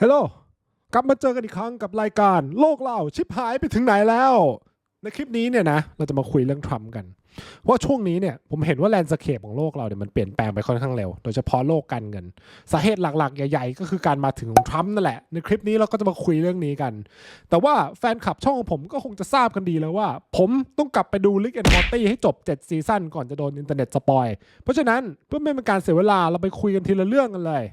ฮัลโหลกลับมาเจอกันอีกครั้งกับรายการโลกเราชิบหายไปถึงไหนแล้ว ในคลิปนี้เนี่ยนะเราจะมาคุยเรื่องทรัมป์กันเพราช่วงนี้เนี่ยผมเห็นว่าแลนด์สเคปของโลกเราเนี่ยมันเปลี่ยนแปลงไปค่อนข้างเร็ว โดยเฉพาะโลกการเงิน สาเหตุหลักๆ ใหญ่ๆ ก็คือการมาถึงของทรัมป์นั่นแหละ ในคลิปนี้เราก็จะมาคุยเรื่องนี้กัน แต่ว่าแฟนคลับช่องของผมก็คงจะทราบกันดีแล้วว่า ผมต้องกลับไปดูลิกแอนด์มอร์ตี้ให้จบ7ซีซั่นก่อนจะโดนอินเทอร์เน็ตสปอยเพราะฉะนั้นเพื่อไม่เป็นการเสียเวลาเราไปคุยกันทีละเรื่องกันเลย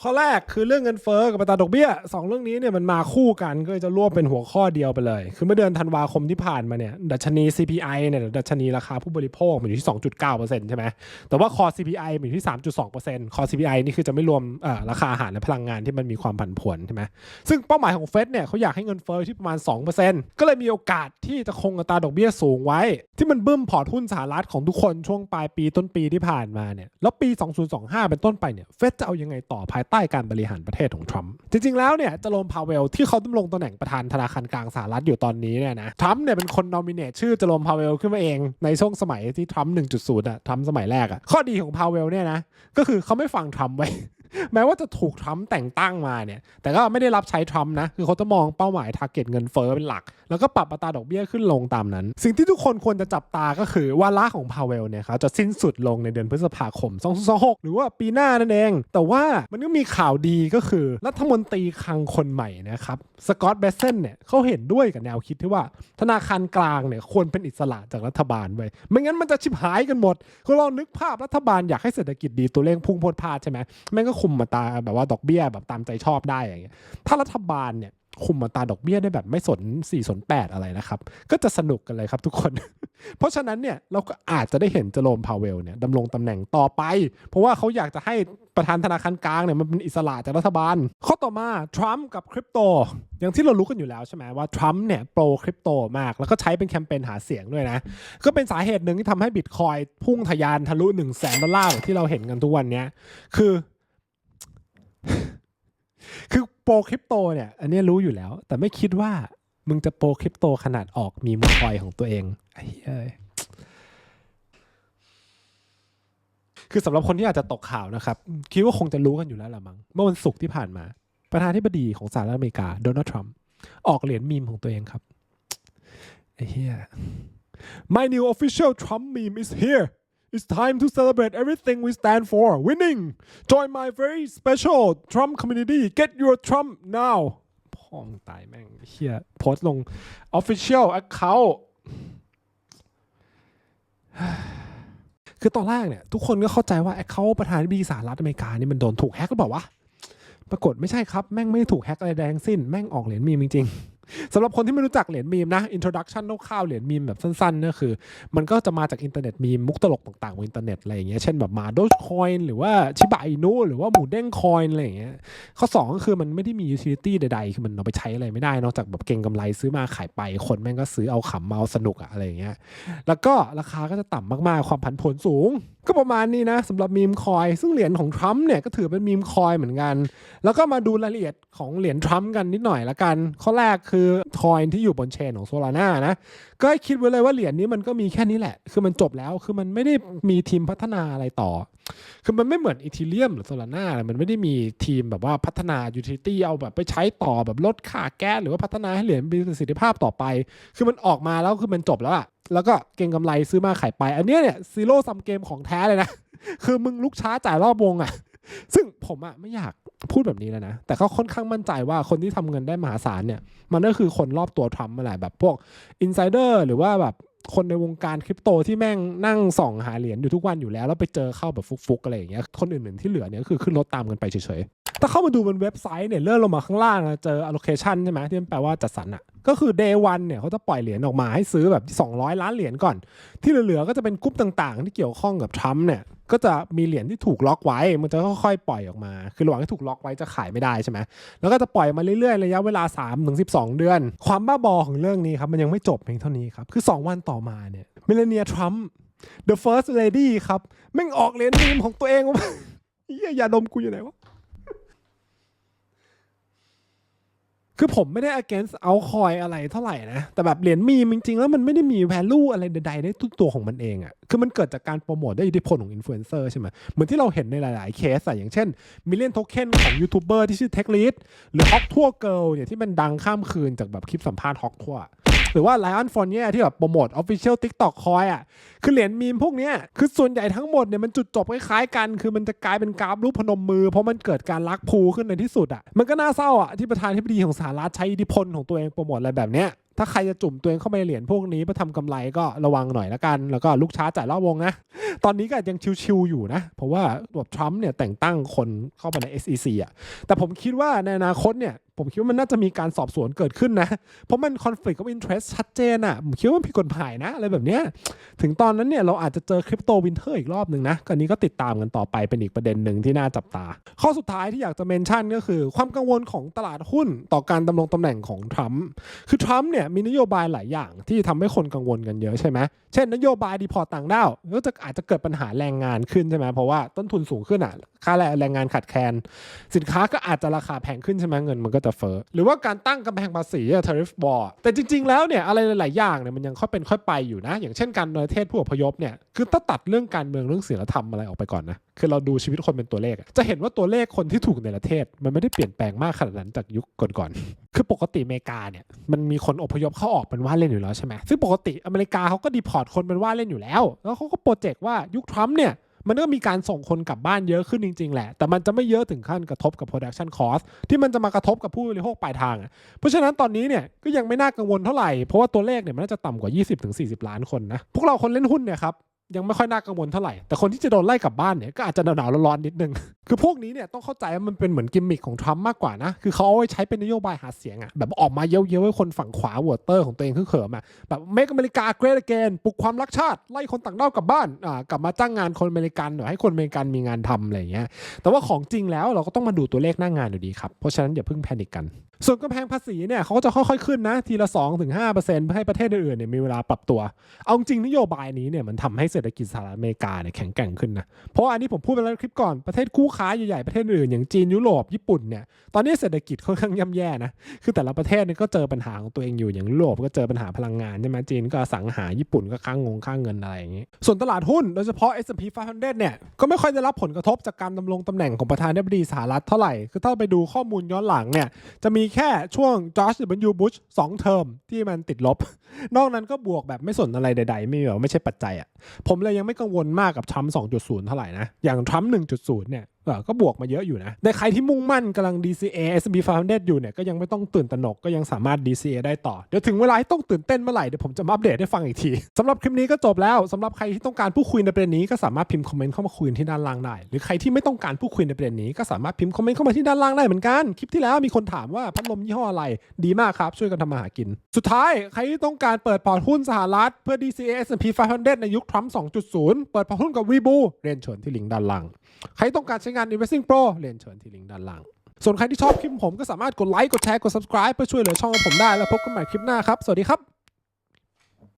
ข้อแรกคือเรื่องเงินเฟ้อกับอัตราดอกเบี้ยสองเรื่องนี้เนี่ยมันมาคู่กันก็เลยจะรวบเป็นหัวข้อเดียวไปเลย คือเมื่อเดือนธันวาคมที่ผ่านมาเนี่ยดัชนี CPI เนี่ยหรือดัชนีราคาผู้บริโภคมันอยู่ที่ 2.9%ใช่ไหมแต่ว่าคอ CPI มันอยู่ที่ 3.2%คอ CPI นี่คือจะไม่รวมราคาอาหารและพลังงานที่มันมีความผันผวนใช่ไหมซึ่งเป้าหมายของเฟดเนี่ยเขาอยากให้เงินเฟ้อที่ประมาณ 2%ก็เลยมีโอกาสที่จะคงอัตราดอกเบี้ยสูงไว้ ที่มันบึ้มพอร์ตหุ้นสหรัฐของทุกคนช่วงปลายปีต้นปีที่ผ่านมาเนี่ยแล้วปี 2025 เป็นต้นไปเนี่ยเฟดจะเอายังไงต่อภายใต้การบริหารประเทศของทรัมป์จริงๆแล้วเนี่ยเจโรมพาวเวลที่เขาดำรงตำแหน่งประธานธนาคารกลางสหรัฐอยู่ตอนนี้เนี่ยนะทรัมป์เนี่ยเป็นคนนอมิเนตชื่อเจโรมพาวเวลขึ้นมาเองในช่วงสมัยที่ทรัมป์1.0อะทรัมป์สมัยแรกอะข้อดีของพาวเวลเนี่ยนะก็คือเขาไม่ฟังทรัมป์ไว้แม้ว่าจะถูกทรัมป์แต่งตั้งมาเนี่ย แต่ก็ไม่ได้รับใช้ทรัมป์นะ คือเขาจะมองเป้าหมายทาร์เก็ตเงินเฟ้อเป็นหลักแล้วก็ปรับอัตราดอกเบี้ยขึ้นลงตามนั้น สิ่งที่ทุกคนควรจะจับตาก็คือวาระของพาวเวลเนี่ยครับจะสิ้นสุดลงในเดือนพฤษภาคม 2026 หรือว่าปีหน้านั่นเอง แต่ว่ามันก็มีข่าวดีก็คือ รัฐมนตรีคลังคนใหม่นะครับสกอตต์เบสเซนเนี่ยเขาเห็นด้วยกับแนวคิดที่ว่าธนาคารกลางเนี่ยควรเป็นอิสระจากรัฐบาลไว้ไม่งั้นมันจะชิบหายกันหมดคือเรานึกภาพรัฐบาลอยากให้เศรษฐกิจดีตัวเลขพุ่งพรวดพาดใช่ไหมแม่งก็คุมมาตราแบบว่าดอกเบี้ยแบบตามใจชอบได้อย่างเงี้ยถ้ารัฐบาลเนี่ย คุมมาตราดอกเบี้ยได้แบบไม่สน 4 สน 8 อะไรนะครับ ก็จะสนุกกันเลยครับทุกคน เพราะฉะนั้นเนี่ยเราก็อาจจะได้เห็นเจอโรมพาวเวลเนี่ยดำรงตำแหน่งต่อไป เพราะว่าเขาอยากจะให้ประธานธนาคารกลางเนี่ยมันเป็นอิสระจากรัฐบาล ข้อต่อมาทรัมป์กับคริปโต อย่างที่เรารู้กันอยู่แล้วใช่ไหมว่าทรัมป์เนี่ยโปรคริปโตมาก แล้วก็ใช้เป็นแคมเปญหาเสียงด้วยนะ ก็เป็นสาเหตุหนึ่งที่ทำให้บิตคอยพุ่งทะยานทะลุ1 0 0 0 0แสนดอลลาร์ที่เราเห็นกันทุกวันเนี้ยคือ คือ โปรคริปโตเนี่ย อันนี้รู้อยู่แล้ว แต่ไม่คิดว่ามึงจะโปรคริปโตขนาดออกมีมคอยของตัวเองไอ้เอ้ยคือสำหรับคนที่อาจจะตกข่าวนะครับ คิดว่าคงจะรู้กันอยู่แล้วละมั้งเมื่อวันศุกร์ที่ผ่านมา ประธานาธิบดีของสหรัฐอเมริกาโดนัลด์ทรัมป์ออกเหรียญมีมของตัวเองครับไอ้เหี้ย My new official Trump meme is here. It's time to celebrate everything we stand for. Winning. Join my very special Trump community. Get your Trump now. พ่องตายแม่งเฮียโพสลง official account คือตอนแรกเนี่ย ทุกคนก็เข้าใจว่า account ประธานาธิบดีสหรัฐอเมริกานี่มันโดนถูกแฮกหรือเปล่าวะ ปรากฏไม่ใช่ครับ แม่งไม่ถูกแฮกอะไรแดงสิ้น แม่งออกเหรียญมีมจริงๆ สำหรับคนที่ไม่รู้จักเหรียญมีมนะ introduction คร่าวๆเหรียญมีมแบบสั้นๆเนี่ยคือ มันก็จะมาจากอินเทอร์เน็ตมีมุกตลกต่างๆบนอินเทอร์เน็ตอะไรอย่างเงี้ยเช่นแบบมาโดจคอยน์หรือว่าชิบะอินุหรือว่าหมูเด้งคอยน์อะไรอย่างเงี้ยข้อ2ก็คือมันไม่ได้มี utility ใดๆ คือมันเอาไปใช้อะไรไม่ได้นอกจากแบบเก่งกำไรซื้อมาขายไปคนแม่งก็ซื้อเอาขำมาเอาสนุกอะอะไรอย่างเงี้ยแล้วก็ราคาก็จะต่ำมากๆความผันผวนสูง ก็ประมาณนี้นะสำหรับมีมคอย ซึ่งเหรียญของทรัมป์เนี่ยก็ถือเป็นมีมคอยเหมือนกัน แล้วก็มาดูรายละเอียดของเหรียญทรัมป์กันนิดหน่อยละกันข้อแรกคืือคอยที่อยู่บนเชนของโซลาร่านะ ก็คิดไว้เลยว่าเหรียญนี้มันก็มีแค่นี้แหละ คือมันจบแล้ว คือมันไม่ได้มีทีมพัฒนาอะไรต่อ คือมันไม่เหมือนอีทีเรียมหรือโซลาร่ามันไม่ได้มีทีมแบบว่าพัฒนายูทิลิตี้เอาแบบไปใช้ต่อแบบลดค่าแก๊สหรือว่าพัฒนาให้เหรียญมีประสิทธิภาพต่อไป คือมันออกมาแล้วคือมันจบแล้วอะแล้วก็เก่งกำไรซื้อมาขายไป อันเนี้ยเนี่ยซีโร่ซัมเกมของแท้เลยนะ คือมึงลุกช้าจ่ายรอบวงอะซึ่งผมอะไม่อยาก พูดแบบนี้แล้วนะ แต่เขาค่อนข้างมั่นใจว่าคนที่ทำเงินได้มหาศาลเนี่ย มันก็คือคนรอบตัวทรัมป์มาแหละแบบพวกอินไซเดอร์หรือว่าแบบคนในวงการคริปโตที่แม่งนั่งส่องหาเหรียญอยู่ทุกวันอยู่แล้ว แล้วไปเจอเข้าแบบฟุกๆอะไรอย่างเงี้ยคนอื่นๆที่เหลือเนี่ยก็คือขึ้นรถตามกันไปเฉย ถ้าเข้ามาดูบนเว็บไซต์เนี่ยเลื่อนลงมาข้างล่างอะเจอ allocation ใช่ไหมที่มันแปลว่าจัดสรรอะก็คือ day one เนี่ยเขาจะปล่อยเหรียญออกมาให้ซื้อแบบ 200 ล้านเหรียญก่อน ที่เหลือๆก็จะเป็นกรุ๊ปต่างๆ ที่เกี่ยวข้องกับทรัมป์เนี่ยก็จะมีเหรียญที่ถูกล็อกไว้ มันจะค่อยๆปล่อยออกมา คือระหว่างที่ถูกล็อกไว้จะขายไม่ได้ใช่ไหมแล้วก็จะปล่อยมาเรื่อยๆ ระยะเวลา3ถึง12 เดือน ความบ้าบอของเรื่องนี้ครับมันยังไม่จบเพียงเท่านี้ครับคือ 2 วันต่อมาเนี่ยเมลานียทรัมป์ the first lady ครับแม่งออกเหรียญมีมของตัวเองออกมาเฮียยาดมกูอยู่ไหนวะ คือผมไม่ได้ against เอาคอยอะไรเท่าไหร่นะ แต่แบบเหรียญมีจริงๆ แล้วมันไม่ได้มี value อะไรใดๆได้ทุกตัวของมันเองอะ่ะ คือมันเกิดจากการโปรโมทด้วยอิทธิพลของอินฟลูเอนเซอร์ใช่ไหมเหมือนที่เราเห็นในหลายๆ เคสอะอย่างเช่นมิเลียนโทเค็นของยูทูบเบอร์ที่ชื่อเทคลิสหรือฮอกทั่วเกิลเนี่ยที่มันดังข้ามคืนจากแบบคลิปสัมภาษณ์ฮอกทั่ว หรือว่าไลออนฟอนเนียที่แบบโปรโมท Official TikTok คอยอะคือเหรียญมีมพวกเนี้ยคือส่วนใหญ่ทั้งหมดเนี่ยมันจุดจบคล้ายๆกัน คือมันจะกลายเป็นกราฟรูปพนมมือ เพราะมันเกิดการลักพูขึ้นในที่สุดอะมันก็น่าเศร้าอะที่ประธานาธิบดีของสหรัฐใช้อิทธิพลของตัวเองโปรโมทอะไรแบบเนี้ย ถ้าใครจะจุ่มตัวเองเข้าไปในเหรียญพวกนี้เพื่อทำกำไรก็ระวังหน่อยละกัน แล้วก็ลูกช้าจ่ายรอบวงนะ ตอนนี้ก็ยังชิวๆอยู่นะ เพราะว่าแบบทรัมป์เนี่ยแต่งตั้งคนเข้ามาใน SEC อะ แต่ผมคิดว่าในอนาคตเนี่ย ผมคิดว่ามันน่าจะมีการสอบสวนเกิดขึ้นนะ เพราะมัน conflict of interest ชัดเจนอะ ผมคิดว่ามันผิดกฎหมายนะ อะไรแบบเนี้ย ถึงตอนนั้นเนี่ยเราอาจจะเจอคริปโตวินเทอร์อีกรอบหนึ่งนะก็อันนี้ก็ติดตามกันต่อไปเป็นอีกประเด็นหนึ่งที่น่าจับตา ข้อสุดท้ายที่อยากจะเมนชั่นก็คือ ความกังวลของตลาดหุ้นต่อการดำรงตำแหน่งของทรัมป์ คือทรัมป์เนี่ยมีนโยบายหลายอย่างที่ทำให้คนกังวลกันเยอะใช่ไหมเช่นนโยบายดีพอต่างด้าวก็จะอาจจะเกิดปัญหาแรงงานขึ้นใช่ไหมเพราะว่าต้นทุนสูงขึ้นอะค่าแรงงานขาดแคลนสินค้าก็อาจจะราคาแพงขึ้นใช่ไหมเงินมันก็จะเฟ้อหรือว่าการตั้งกำแพงภาษีอะ tariff wall แต่จริง ๆ แล้วเนี่ยอะไรหลายๆอย่างเนี่ยมันยังค่อยเป็นค่อยไปอยู่นะ อย่างเช่นการประเทศผู้อพยพเนี่ยคือถ้าตัดเรื่องการเมืองเรื่องศีลธรรมอะไรออกไปก่อนนะคือเราดูชีวิตคนเป็นตัวเลข จะเห็นว่าตัวเลขคนที่ถูกในประเทศ มันไม่ได้เปลี่ยนแปลงมากขนาดนั้นจากยุคก่อนๆ คือปกติอเมริกาเนี่ยมันมีคนอพยพเข้าออกเป็นว่าเล่นอยู่แล้วใช่ไหมซึ่งปกติอเมริกาเขาก็ดีพอร์ตคนเป็นว่าเล่นอยู่แล้ว แล้วเขาก็โปรเจกต์ว่ายุคทรัมป์เนี่ยมันก็มีการส่งคนกลับบ้านเยอะขึ้นจริง ๆ แหละ แต่มันจะไม่เยอะถึงขั้นกระทบกับ production cost ที่มันจะมากระทบกับผู้บริโภคปลายทาง เพราะฉะนั้นตอนนี้เนี่ยก็ยังไม่น่ากังวลเท่าไหร่ เพราะว่าตัวเลขเนี่ยมันน่าจะต่ำกว่า 20-40 ล้านคนนะ พวกเราคนเล่นหุ้นเนี่ยครับ ยังไม่ค่อยน่ากังวลเท่าไหร่ แต่คนที่จะโดนไล่กลับบ้านเนี่ยก็อาจจะหนาวๆร้อนๆนิดนึง คือพวกนี้เนี่ยต้องเข้าใจว่ามันเป็นเหมือนกิมมิคของทรัมป์มากกว่านะ คือเขาเอาไว้ใช้เป็นนโยบายหาเสียงอะแบบออกมาเย้ยวๆให้คนฝั่งขวาวตเตอร์ของตัวเองขึ้นเขิมอะแบบเมกอเมริกาเกรดเกนปลุกความรักชาติ ไล่คนต่างด้าวกลับบ้านอ่ากลับมาจ้างงานคนอเมริกันหน่อยให้คนอเมริกันมีงานทำอะไรเงี้ย แต่ว่าของจริงแล้วเราก็ต้องมาดูตัวเลขหน้างานอยู่ดีครับ เพราะฉะนั้นอย่าเพิ่งแพนิคกัน ส่วนกำแพงภาษีเนี่ยเขาก็จะค่อยๆขึ้นนะทีละ2-5%เพื่อให้ประเทศอื่นๆเนี่ยมีเวลาปรับตัว เอาจริงนโยบายนี้เนี่ยมันทำให้เศรษฐกิจสหรัฐอเมริกาเนี่ยแข็งแกร่งขึ้นนะเพราะอันนี้ผมพูดไปแล้วคลิปก่อนประเทศคู่ค้าใหญ่ๆประเทศอื่นอย่างจีนยุโรปญี่ปุ่นเนี่ยตอนนี้เศรษฐกิจค่อนข้างย่ำแย่นะคือแต่ละประเทศเนี่ยก็เจอปัญหาของตัวเองอยู่อย่างยุโรปก็เจอปัญหาพลังงานใช่ไหมจีนก็สังหาญี่ปุ่นก็ค้างงงค่างเงินอะไรอย่างนี้ ส่วนตลาดหุ้นโดยเฉพาะ S&P 500เนี่ยก็ไม่ค่อยได้รับผลกระทบจากการดำรงตำแหน่งของประธานาธิบดีสหรัฐเท่าไหร่คือถ้าไปดูข้อมูลย้อนหลังเนี่ยจะมีแค่ช่วงจอร์จ W. Bush 2เทอมที่มันติดลบ นอกนั้นก็บวกแบบไม่สนอะไรใดๆ ไม่แบบไม่ใช่ปัจจัยอะผมเลยยังไม่กังวลมากกับทรัมป์2.0 เท่าไหร่นะ อย่างทรัมป์1.0 เนี่ย ก็บวกมาเยอะอยู่นะแต่ใครที่มุ่งมั่นกำลัง DCA S&P 500 อยู่เนี่ยก็ยังไม่ต้องตื่นตระหนกก็ยังสามารถ DCA ได้ต่อ เดี๋ยวถึงเวลาที่ต้องตื่นเต้นเมื่อไหร่เดี๋ยวผมจะมาอัปเดตให้ฟังอีกทีสำหรับคลิปนี้ก็จบแล้วสำหรับใครที่ต้องการพูดคุยในประเด็นนี้ก็สามารถพิมพ์คอมเมนต์เข้ามาคุยที่ด้านล่างได้ หรือใครที่ไม่ต้องการพูดคุยในประเด็นนี้ก็สามารถพิมพ์คอมเมนต์เข้ามาที่ด้านล่างได้เหมือนกันคลิปที่แล้วมีคนถามว่าพัดลมยี่ห้ออะไร ดีมากครับช่วยกันทำมาหากิน สุดท้ายใครที่ต้องการเปิดพอร์ตหุ้นสหรัฐเพื่อ DCA S&P 500 ในยุคทรัมป์2.0 เปิดพอร์ตหุ้นกับวีบูเรียนเชิญที่ลิงก์ด้านล่าง ใครต้องการใช้งาน Investing Pro เรียนเชิญที่ลิงก์ด้านล่าง ส่วนใครที่ชอบคลิปผมก็สามารถกดไลค์ กดแชร์ กด subscribe เพื่อช่วยเหลือช่องของผมได้ แล้วพบกันใหม่คลิปหน้าครับ สวัสดีครับ